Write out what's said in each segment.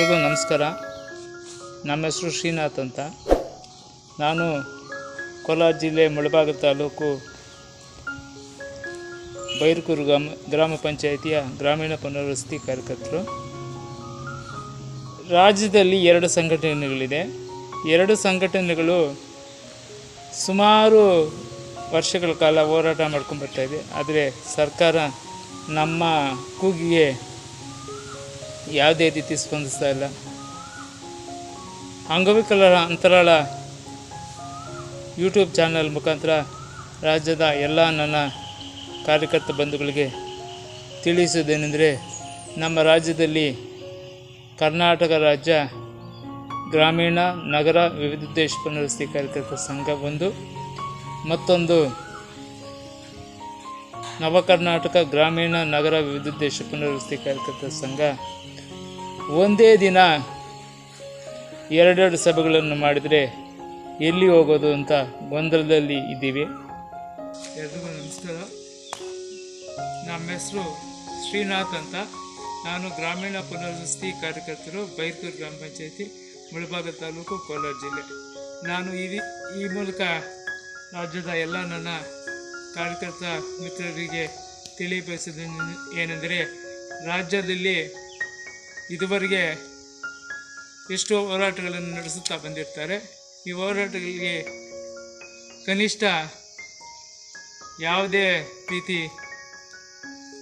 ಎಲ್ರಿಗೂ ನಮಸ್ಕಾರ. ನಮ್ಮ ಹೆಸರು ಶ್ರೀನಾಥ್ ಅಂತ. ನಾನು ಕೋಲಾರ ಜಿಲ್ಲೆ ಮುಳಬಾಗ ತಾಲೂಕು ಬೈರ್ಕೂರು ಗ್ರಾಮ ಗ್ರಾಮ ಪಂಚಾಯಿತಿಯ ಗ್ರಾಮೀಣ ಪುನರ್ವಸತಿ ಕಾರ್ಯಕರ್ತರು. ರಾಜ್ಯದಲ್ಲಿ ಎರಡು ಸಂಘಟನೆಗಳಿದೆ. ಎರಡು ಸಂಘಟನೆಗಳು ಸುಮಾರು ವರ್ಷಗಳ ಕಾಲ ಹೋರಾಟ ಮಾಡ್ಕೊಂಡು ಇದೆ. ಆದರೆ ಸರ್ಕಾರ ನಮ್ಮ ಕೂಗಿಗೆ ಯಾವುದೇ ರೀತಿ ಸ್ಪಂದಿಸ್ತಾ ಇಲ್ಲ. ಅಂಗವಿಕಲರ ಅಂತರಾಳ ಯೂಟ್ಯೂಬ್ ಚಾನಲ್ ಮುಖಾಂತರ ರಾಜ್ಯದ ಎಲ್ಲ ನನ್ನ ಕಾರ್ಯಕರ್ತ ಬಂಧುಗಳಿಗೆ ತಿಳಿಸುವುದೇನೆಂದರೆ, ನಮ್ಮ ರಾಜ್ಯದಲ್ಲಿ ಕರ್ನಾಟಕ ರಾಜ್ಯ ಗ್ರಾಮೀಣ ನಗರ ವಿವಿಧೋದ್ದೇಶ ಪುನರ್ವಸತಿ ಕಾರ್ಯಕರ್ತ ಸಂಘ ಒಂದು. ಮತ್ತೊಂದು ನವ ಕರ್ನಾಟಕ ಗ್ರಾಮೀಣ ನಗರ ವಿವಿಧೋದ್ದೇಶ ಪುನರ್ವಸತಿ ಕಾರ್ಯಕರ್ತರ ಸಂಘ ಒಂದೇ ದಿನ ಎರಡೆರಡು ಸಭೆಗಳನ್ನು ಮಾಡಿದರೆ ಎಲ್ಲಿ ಹೋಗೋದು ಅಂತ ಗೊಂದಲದಲ್ಲಿ ಇದ್ದೀವಿ. ನಮಸ್ಕಾರ. ನಮ್ಮ ಹೆಸರು ಶ್ರೀನಾಥ್ ಅಂತ. ನಾನು ಗ್ರಾಮೀಣ ಪುನರ್ವಸತಿ ಕಾರ್ಯಕರ್ತರು ಬೈರ್ಕೂರು ಗ್ರಾಮ ಪಂಚಾಯತಿ, ಮುಳಬಾಗ ತಾಲೂಕು ಕೋಲಾರ ಜಿಲ್ಲೆ. ನಾನು ಈ ಈ ಮೂಲಕ ರಾಜ್ಯದ ಎಲ್ಲ ನನ್ನ ಕಾರ್ಯಕರ್ತ ಮಿತ್ರರಿಗೆ ತಿಳಿಯಬಯಸಿದ ಏನೆಂದರೆ, ರಾಜ್ಯದಲ್ಲಿ ಇದುವರೆಗೆ ಎಷ್ಟೋ ಹೋರಾಟಗಳನ್ನು ನಡೆಸುತ್ತಾ ಬಂದಿರ್ತಾರೆ. ಈ ಹೋರಾಟಗಳಿಗೆ ಕನಿಷ್ಠ ಯಾವುದೇ ರೀತಿ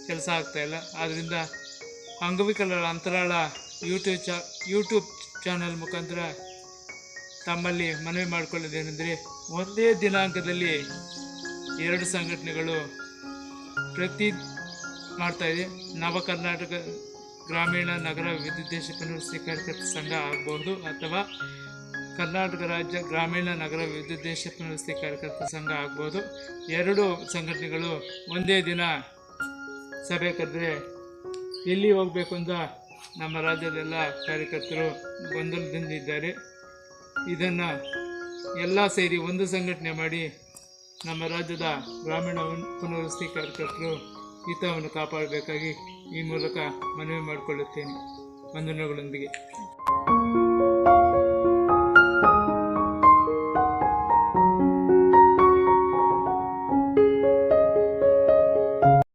ಕೆಲಸ ಆಗ್ತಾಯಿಲ್ಲ ಆದ್ದರಿಂದ ಅಂಗವಿಕಲರ ಅಂತರಾಳ ಯೂಟ್ಯೂಬ್ ಚಾ ಯೂಟ್ಯೂಬ್ ಚಾನಲ್ ಮುಖಾಂತರ ತಮ್ಮಲ್ಲಿ ಮನವಿ ಮಾಡಿಕೊಳ್ಳೋದೇನೆಂದರೆ ಒಂದೇ ದಿನಾಂಕದಲ್ಲಿ ಎರಡು ಸಂಘಟನೆಗಳು ಪ್ರತಿ ಮಾಡ್ತಾ ಇದೆ. ನವ ಕರ್ನಾಟಕ ಗ್ರಾಮೀಣ ನಗರ ವಿದ್ಯುದ್ದೇಶ ಪುನರ್ವಸತಿ ಕಾರ್ಯಕರ್ತ ಸಂಘ ಆಗ್ಬೋದು ಅಥವಾ ಕರ್ನಾಟಕ ರಾಜ್ಯ ಗ್ರಾಮೀಣ ನಗರ ವಿದ್ಯುದ್ದೇಶ ಪುನರ್ವಸತಿ ಕಾರ್ಯಕರ್ತ ಸಂಘ ಆಗ್ಬೋದು ಎರಡು ಸಂಘಟನೆಗಳು ಒಂದೇ ದಿನ ಸಭೆ ಕರೆದ್ರೆ ಎಲ್ಲಿ ಹೋಗಬೇಕು ಅಂತ ನಮ್ಮ ರಾಜ್ಯದೆಲ್ಲ ಕಾರ್ಯಕರ್ತರು ಗೊಂದಲದಿಂದಿದ್ದಾರೆ. ಇದನ್ನು ಎಲ್ಲ ಸೇರಿ ಒಂದು ಸಂಘಟನೆ ಮಾಡಿ ನಮ್ಮ ರಾಜ್ಯದ ಗ್ರಾಮೀಣ ಪುನರ್ವಸತಿ ಕಾರ್ಯಕರ್ತರು ಹಿತವನ್ನು ಕಾಪಾಡಬೇಕಾಗಿ ಈ ಮೂಲಕ ಮನವಿ ಮಾಡಿಕೊಳ್ಳುತ್ತೇನೆ. ವಂದನೆಗಳೊಂದಿಗೆ.